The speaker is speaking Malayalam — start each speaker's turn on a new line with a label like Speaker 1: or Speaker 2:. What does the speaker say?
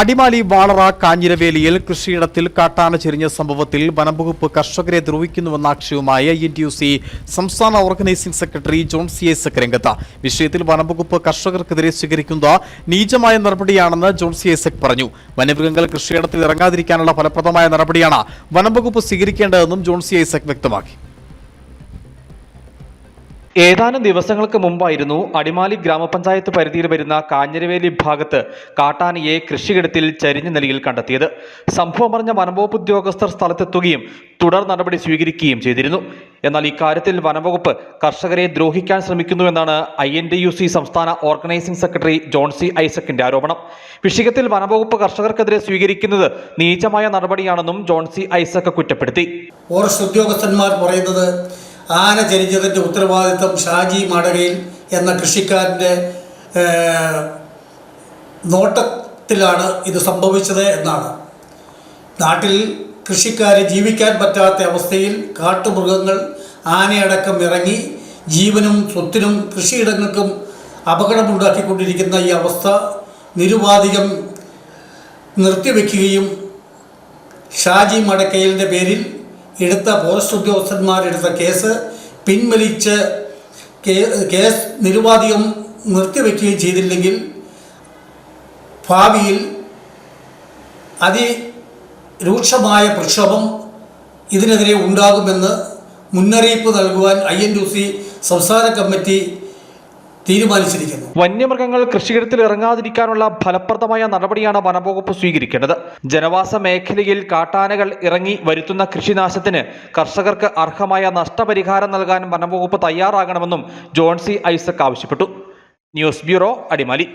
Speaker 1: അടിമാലി വാളറ കാഞ്ഞിരവേലിയിൽ കൃഷിയിടത്തിൽ കാട്ടാന ചെരിഞ്ഞ സംഭവത്തിൽ വനംവകുപ്പ് കർഷകരെ ദ്രോഹിക്കുന്നുവെന്ന ആക്ഷേപവുമായി I N T U C സംസ്ഥാന organising secretary John C Isaac രംഗത്ത്. വിഷയത്തിൽ വനംവകുപ്പ് കർഷകർക്കെതിരെ സ്വീകരിക്കുന്ന നീചമായ നടപടിയാണെന്ന് ജോൺ സി ഐസക് പറഞ്ഞു. വനമൃഗങ്ങൾ കൃഷിയിടത്തിൽ ഇറങ്ങാതിരിക്കാനുള്ള ഫലപ്രദമായ നടപടിയാണ് വനംവകുപ്പ് സ്വീകരിക്കേണ്ടതെന്നും ജോൺ സി ഐസക് വ്യക്തമാക്കി.
Speaker 2: ഏതാനും ദിവസങ്ങൾക്ക് മുമ്പായിരുന്നു അടിമാലി ഗ്രാമപഞ്ചായത്ത് പരിധിയിൽ വരുന്ന കാഞ്ഞരവേലി ഭാഗത്ത് കാട്ടാനയെ കൃഷിയിടത്തിൽ ചരിഞ്ഞ നിലയിൽ കണ്ടെത്തിയത്. സംഭവമറിഞ്ഞ വനംവകുപ്പ് ഉദ്യോഗസ്ഥർ സ്ഥലത്തെത്തുകയും തുടർ നടപടി സ്വീകരിക്കുകയും ചെയ്തിരുന്നു. എന്നാൽ ഇക്കാര്യത്തിൽ വനംവകുപ്പ് കർഷകരെ ദ്രോഹിക്കാൻ ശ്രമിക്കുന്നുവെന്നാണ് I N D U C സംസ്ഥാന ഓർഗനൈസിംഗ് സെക്രട്ടറി ജോൺസി ഐസക്കിന്റെ ആരോപണം. വിഷയത്തിൽ വനംവകുപ്പ് കർഷകർക്കെതിരെ സ്വീകരിക്കുന്നത് നീചമായ നടപടിയാണെന്നും ജോൺസി ഐസക് കുറ്റപ്പെടുത്തി.
Speaker 3: ഫോറസ്റ്റ് ഉദ്യോഗസ്ഥന്മാർ പറയുന്നത് ആന ചരിഞ്ഞതിന്റെ ഉത്തരവാദിത്തം ഷാജി മാടകയിൽ എന്ന കൃഷിക്കാരന്റെ നോട്ടത്തിലാണ് ഇത് സംഭവിച്ചത് എന്നാണ്. നാട്ടിൽ കൃഷിക്കാരെ ജീവിക്കാൻ പറ്റാത്ത അവസ്ഥയിൽ കാട്ടുമൃഗങ്ങൾ ആനയടക്കം ഇറങ്ങി ജീവനും സ്വത്തിനും കൃഷിയിടങ്ങൾക്കും അപകടമുണ്ടാക്കിക്കൊണ്ടിരിക്കുന്ന ഈ അവസ്ഥ നിരുപാധികം നിർത്തിവെക്കുകയും ഷാജി മടക്കയിലിന്റെ പേരിൽ എടുത്ത ഫോറസ്റ്റ് ഉദ്യോഗസ്ഥന്മാരെടുത്ത കേസ് പിൻവലിച്ച് കേസ് നിരുപാധികം നിർത്തിവെക്കുകയും ചെയ്തില്ലെങ്കിൽ ഭാവിയിൽ അതിരൂക്ഷമായ പ്രക്ഷോഭം ഇതിനെതിരെ ഉണ്ടാകുമെന്ന് മുന്നറിയിപ്പ് നൽകുവാൻ ഐ എൻ യു സി സംസ്ഥാന കമ്മിറ്റി തീരുമാനിച്ചിരിക്കുന്നു.
Speaker 2: വന്യമൃഗങ്ങൾ കൃഷിയിടത്തിൽ ഇറങ്ങാതിരിക്കാനുള്ള ഫലപ്രദമായ നടപടിയാണ് വനംവകുപ്പ് സ്വീകരിക്കേണ്ടത്. ജനവാസ മേഖലയിൽ കാട്ടാനകൾ ഇറങ്ങി വരുത്തുന്ന കൃഷിനാശത്തിന് കർഷകർക്ക് അർഹമായ നഷ്ടപരിഹാരം നൽകാൻ വനംവകുപ്പ് തയ്യാറാകണമെന്നും ജോൺ സി ഐസക് ആവശ്യപ്പെട്ടു. News bureau Adimali.